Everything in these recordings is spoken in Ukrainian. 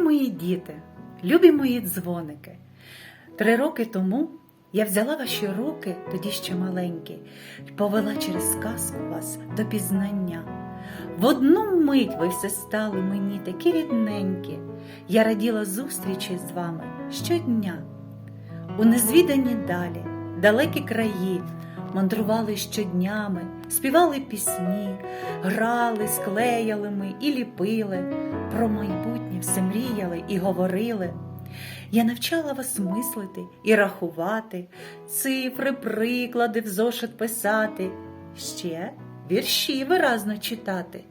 мої діти, любі мої дзвоники. Три роки тому я взяла ваші руки, тоді ще маленькі, повела через сказку вас до пізнання. В одну мить ви все стали мені такі рідненькі. Я раділа зустрічі з вами щодня. У незвідані далі, далекі краї, мандрували щоднями, співали пісні, грали, склеяли ми і ліпили, про майбутнє все мріяли і говорили. Я навчала вас мислити і рахувати, цифри, приклади в зошит писати, ще вірші виразно читати,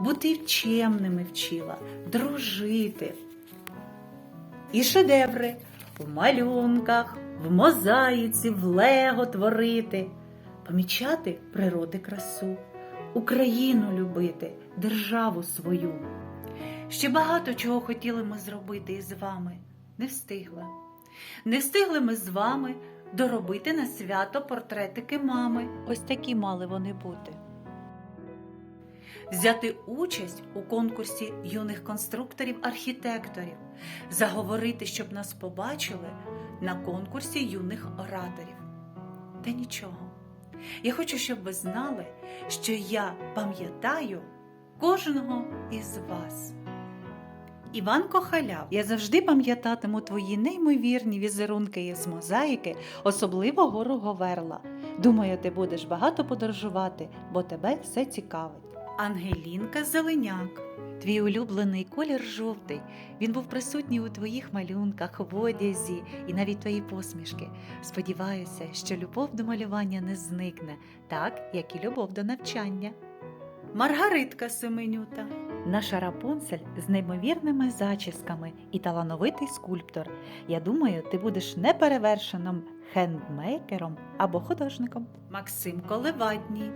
бути чемними вчила, дружити. І шедеври в малюнках, в мозаїці, в лего творити, помічати природи красу, Україну любити, державу свою. Ще багато чого хотіли ми зробити із вами, не встигли. Не встигли ми з вами доробити на свято портретики мами. Ось такі мали вони бути. Взяти участь у конкурсі юних конструкторів-архітекторів, заговорити, щоб нас побачили на конкурсі юних ораторів. Та нічого. Я хочу, щоб ви знали, що я пам'ятаю кожного із вас. Іван Кохаляв, я завжди пам'ятатиму твої неймовірні візерунки із мозаїки, особливо гору Говерла. Думаю, ти будеш багато подорожувати, бо тебе все цікавить. Ангелінка Зеленяк. Твій улюблений колір жовтий. Він був присутній у твоїх малюнках, в одязі і навіть твої посмішки. Сподіваюся, що любов до малювання не зникне, так як і любов до навчання. Маргаритка Семенюта. Наша Рапунцель з неймовірними зачісками і талановитий скульптор. Я думаю, ти будеш неперевершеним хендмейкером або художником. Максим Колевадній,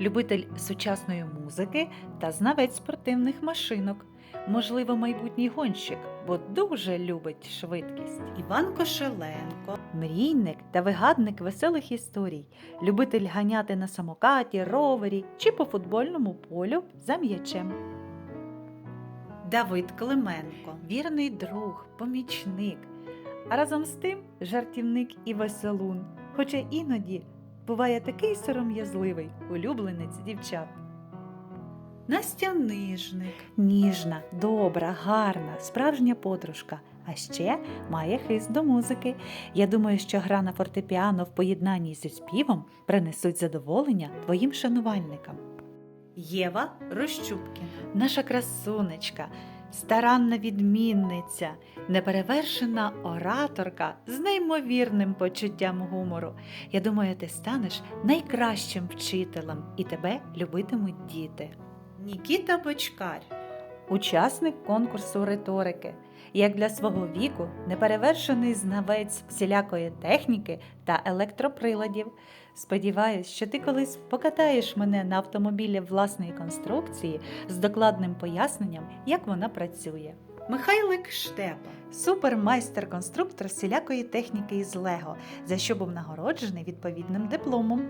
любитель сучасної музики та знавець спортивних машинок. Можливо, майбутній гонщик, бо дуже любить швидкість. Іван Кошеленко, мрійник та вигадник веселих історій, любитель ганяти на самокаті, ровері чи по футбольному полю за м'ячем. Давид Клименко, вірний друг, помічник, а разом з тим жартівник і веселун, хоча іноді буває такий сором'язливий улюбленець дівчат. Настя Нижник. Ніжна, добра, гарна, справжня подружка. А ще має хист до музики. Я думаю, що гра на фортепіано в поєднанні зі співом принесуть задоволення твоїм шанувальникам. Єва Рощупкіна. Наша красунечка, старанна відмінниця, неперевершена ораторка з неймовірним почуттям гумору. Я думаю, ти станеш найкращим вчителем і тебе любитимуть діти. Нікіта Бочкар, учасник конкурсу риторики. Як для свого віку неперевершений знавець всілякої техніки та електроприладів. Сподіваюсь, що ти колись покатаєш мене на автомобілі власної конструкції з докладним поясненням, як вона працює. Михайлик Штепа, супермайстер-конструктор всілякої техніки із Лего, за що був нагороджений відповідним дипломом.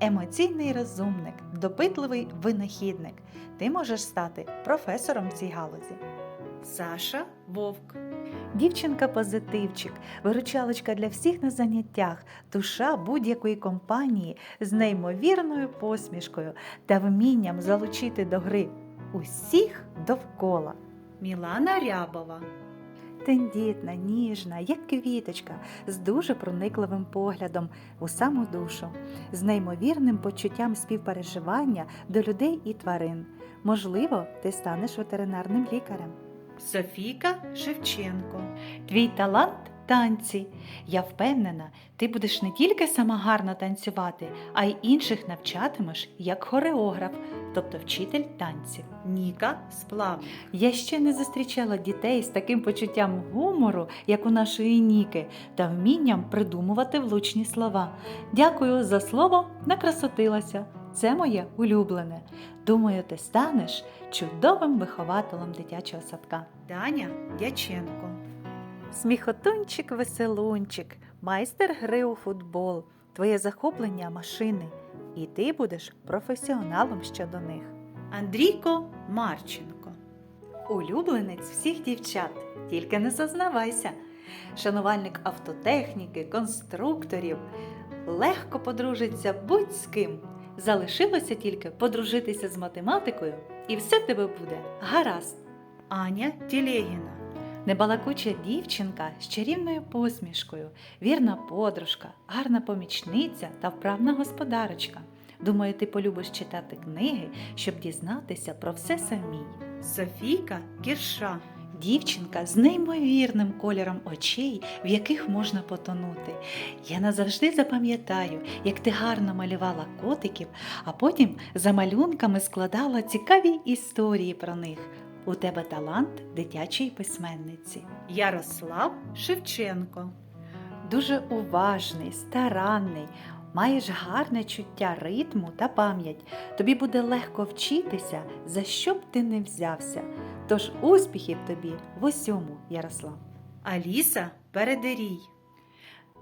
Емоційний розумник, допитливий винахідник. Ти можеш стати професором в цій галузі. Саша Вовк. Дівчинка-позитивчик, виручалочка для всіх на заняттях, душа будь-якої компанії з неймовірною посмішкою та вмінням залучити до гри усіх довкола. Мілана Рябова. Тендітна, ніжна, як квіточка, з дуже проникливим поглядом у саму душу, з неймовірним почуттям співпереживання до людей і тварин. Можливо, ти станеш ветеринарним лікарем. Софійка Шевченко. Твій талант танці. Я впевнена, ти будеш не тільки сама гарно танцювати, а й інших навчатимеш як хореограф, тобто вчитель танців. Ніка Сплав. Я ще не зустрічала дітей з таким почуттям гумору, як у нашої Ніки, та вмінням придумувати влучні слова. Дякую за слово, накрасотилася. Це моє улюблене. Думаю, ти станеш чудовим вихователем дитячого садка. Даня Дяченко. Сміхотунчик веселунчик, майстер гри у футбол, твоє захоплення машини, і ти будеш професіоналом щодо них. Андрійко Марченко. улюбленець всіх дівчат, тільки не зазнавайся. Шанувальник автотехніки, конструкторів, легко подружиться будь з ким. Залишилося тільки подружитися з математикою, і все в тебе буде гаразд. Аня Тілєгіна Небалакуча дівчинка з чарівною посмішкою, вірна подружка, гарна помічниця та вправна господарочка. Думаю, ти полюбиш читати книги, щоб дізнатися про все самій. Софійка Кірша. Дівчинка з неймовірним кольором очей, в яких можна потонути. Я назавжди запам'ятаю, як ти гарно малювала котиків, а потім за малюнками складала цікаві історії про них. У тебе талант дитячої письменниці. Ярослав Шевченко. Дуже уважний, старанний, маєш гарне чуття ритму та пам'ять. Тобі буде легко вчитися, за що б ти не взявся. Тож успіхів тобі в усьому, Ярослав. Аліса Передерій.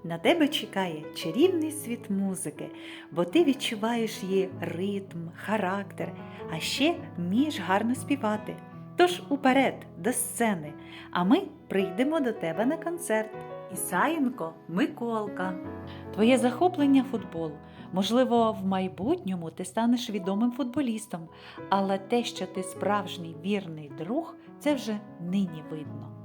На тебе чекає чарівний світ музики, бо ти відчуваєш її ритм, характер, а ще вмієш гарно співати. Тож уперед, до сцени, а ми прийдемо до тебе на концерт. Ісаєнко Миколка. Твоє захоплення футбол. Можливо, в майбутньому ти станеш відомим футболістом, але те, що ти справжній вірний друг, це вже нині видно.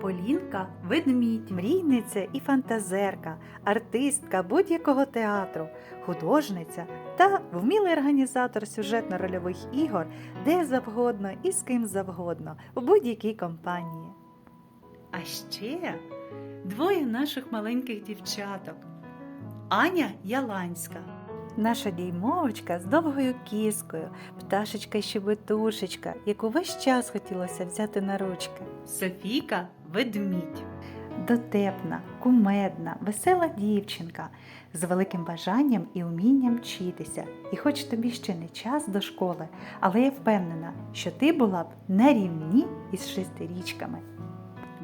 Полінка Ведмідь. Мрійниця і фантазерка, артистка будь-якого театру, художниця та вмілий організатор сюжетно-рольових ігор де завгодно і з ким завгодно в будь-якій компанії. А ще двоє наших маленьких дівчаток. Аня Яланська. Наша діймовочка з довгою кіскою, пташечка щебетушечка, яку весь час хотілося взяти на ручки. Софійка Ведмідь. Дотепна, кумедна, весела дівчинка з великим бажанням і умінням вчитися. І хоч тобі ще не час до школи, але я впевнена, що ти була б на рівні із шестирічками.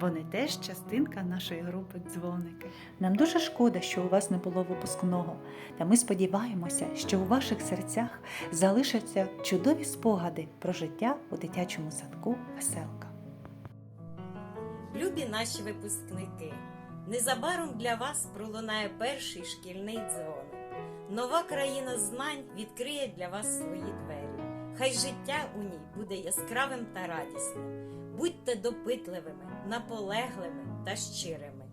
Вони теж частинка нашої групи дзвоники. Нам дуже шкода, що у вас не було випускного, та ми сподіваємося, що у ваших серцях залишаться чудові спогади про життя у дитячому садку Веселка. Любі наші випускники, незабаром для вас пролунає перший шкільний дзвоник. Нова країна знань відкриє для вас свої двері. Хай життя у ній буде яскравим та радісним. Будьте допитливими, наполегливими та щирими.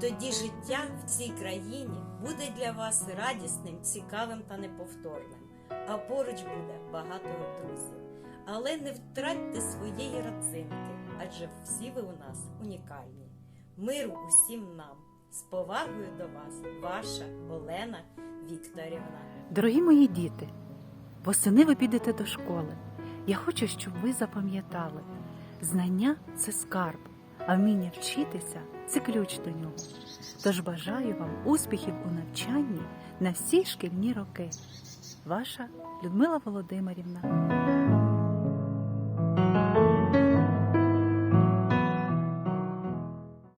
Тоді життя в цій країні буде для вас радісним, цікавим та неповторним, а поруч буде багато друзів. Але не втратьте своєї родзинки, адже всі ви у нас унікальні. Миру усім нам! З повагою до вас, ваша Олена Вікторівна. Дорогі мої діти, восени ви підете до школи. Я хочу, щоб ви запам'ятали, знання це скарб, а вміння вчитися це ключ до нього. Тож бажаю вам успіхів у навчанні на всі шкільні роки. Ваша Людмила Володимирівна.